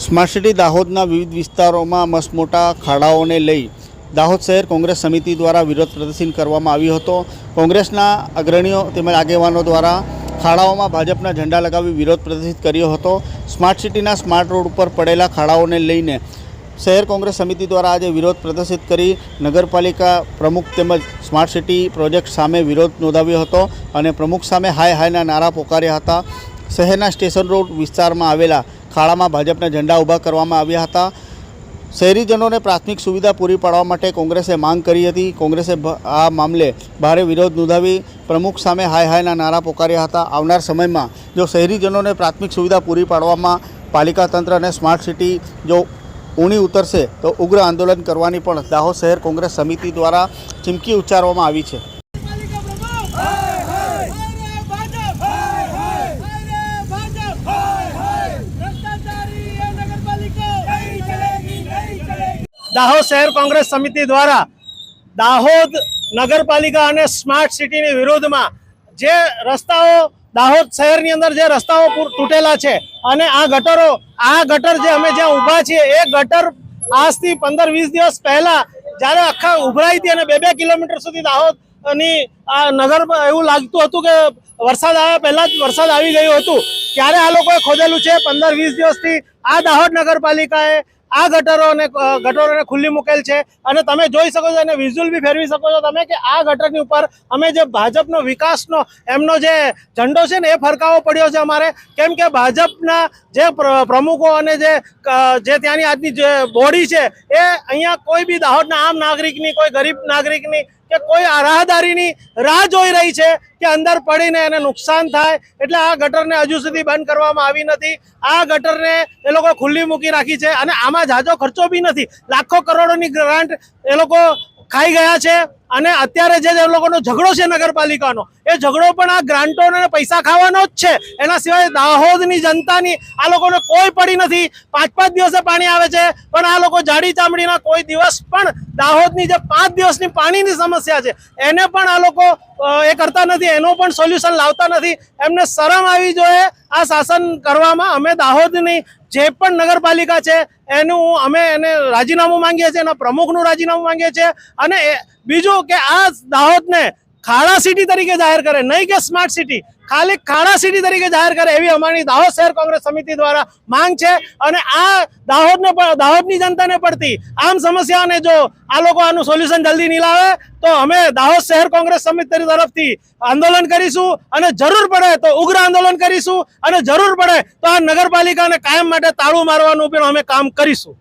Smart city દાહોદના વિવિધ વિસ્તારોમાં મસમોટા ખાડાઓને લઈ દાહોદ શહેર કોંગ્રેસ સમિતિ દ્વારા વિરોધ પ્રદર્શન કરવામાં આવ્યો હતો. કોંગ્રેસના અગ્રણીઓ તેમજ આગેવાનો દ્વારા ખાડાઓમાં ભાજપના ઝંડા લગાવી વિરોધ પ્રદર્શિત કર્યો હતો. સ્માર્ટ સિટીના સ્માર્ટ રોડ ઉપર પડેલા ખાડાઓને લઈને શહેર કોંગ્રેસ સમિતિ દ્વારા આજે વિરોધ પ્રદર્શિત કરી નગરપાલિકા પ્રમુખ તેમજ સ્માર્ટ સિટી પ્રોજેક્ટ સામે વિરોધ નોંધાવ્યો હતો અને પ્રમુખ સામે હાય હાયના નારા પોકાર્યા હતા. શહેરના સ્ટેશન રોડ વિસ્તારમાં આવેલા ખાડામાં ભાજપના ઝંડા ઊભા કરવામાં આવ્યા હતા. શહેરીજનોને પ્રાથમિક સુવિધા પૂરી પાડવા માટે કોંગ્રેસે માંગ કરી હતી. કોંગ્રેસે આ મામલે ભારે વિરોધ નોંધાવી પ્રમુખ સામે હાય હાયના નારા પોકાર્યા હતા. આવનાર સમયમાં જો શહેરીજનોને પ્રાથમિક સુવિધા પૂરી પાડવામાં પાલિકા તંત્ર અને સ્માર્ટ સિટી જો ઊણી ઉતરશે તો ઉગ્ર આંદોલન કરવાની પણ દાહોદ શહેર કોંગ્રેસ સમિતિ દ્વારા ચીમકી ઉચ્ચારવામાં આવી છે. દાહોદ શહેર કોંગ્રેસ સમિતિ દ્વારા દાહોદ નગરપાલિકા અને સ્માર્ટ સિટીની વિરોધમાં જે રસ્તાઓ દાહોદ શહેરની અંદર જે રસ્તાઓ તૂટેલા છે અને આ ગટરો, આ ગટર જે અમે જ્યાં ઊભા છીએ, એ ગટર આજથી પંદર વીસ દિવસ પહેલાં જ્યારે આખા ઉભરાઈ હતી અને બે બે કિલોમીટર સુધી દાહોદની આ નજર એવું લાગતું હતું કે વરસાદ આવ્યા પહેલા જ વરસાદ આવી ગયું હતું. ત્યારે આ લોકોએ ખોદેલું છે. પંદર વીસ દિવસથી આ દાહોદ નગરપાલિકાએ આ ગટરોને ગટરોને ખુલ્લી મૂકેલ છે. અને તમે જોઈ શકો છો અને વિઝ્યુઅલ બી ફેરવી શકો છો તમે કે આ ગટરની ઉપર અમે જે ભાજપનો વિકાસનો એમનો જે ઝંડો છે ને એ ફરકાવો પડ્યો છે અમારે. કેમ કે ભાજપના જે પ્ર- પ્રમુખો અને જે જે ત્યાંની આજની જે બોડી છે એ અહીંયા કોઈ બી દાહોદના આમ નાગરિકની, કોઈ ગરીબ નાગરિકની કે કોઈ રાહદારીની રાહ જોઈ રહી છે કે અંદર પડીને એને નુકસાન થાય. એટલે આ ગટરને હજુ સુધી બંધ કરવામાં આવી નથી. આ ગટરને એ લોકો ખુલ્લી મૂકી રાખી છે. અને આમાં જાજો ખર્ચો બી નથી. લાખો કરોડોની ગ્રાન્ટ એ લોકો ખાઈ ગયા છે. અને અત્યારે જે એ લોકોનો ઝઘડો છે નગરપાલિકાનો, એ ઝઘડો પણ આ ગ્રાન્ટોને પૈસા ખાવાનો જ છે. એના સિવાય દાહોદની જનતાની આ લોકોને કોઈ પડી નથી. પાંચ પાંચ દિવસે પાણી આવે છે, પણ આ લોકો જાડી ચામડીના કોઈ દિવસ પણ દાહોદની જે પાંચ દિવસની પાણીની સમસ્યા છે, એને પણ આ લોકો એ કરતા નથી, એનું પણ સોલ્યુશન લાવતા નથી. એમને શરમ આવી જોઈએ આ શાસન કરવામાં. અમે દાહોદની જે પણ નગરપાલિકા છે, એનું અમે એને રાજીનામું માંગીએ છીએ, એના પ્રમુખનું રાજીનામું માંગીએ છીએ. અને બીજું કે આ દાહોદને ખાડા સિટી તરીકે જાહેર કરે, નહીં કે સ્માર્ટ સિટી ખાલી ખાડા સિટી તરીકે જાહેર કરે એવી અમારી દાહોદ શહેર કોંગ્રેસ સમિતિ દ્વારા માંગ છે. અને આ દાહોદને પણ, દાહોદની જનતાને પડતી આમ સમસ્યાને જો આ લોકો આનું સોલ્યુશન જલ્દી નહીં લાવે, તો અમે દાહોદ શહેર કોંગ્રેસ સમિતિ તરફથી આંદોલન કરીશું અને જરૂર પડે તો ઉગ્ર આંદોલન કરીશું અને જરૂર પડે તો આ નગરપાલિકાને કાયમ માટે તાળું મારવાનું પણ અમે કામ કરીશું.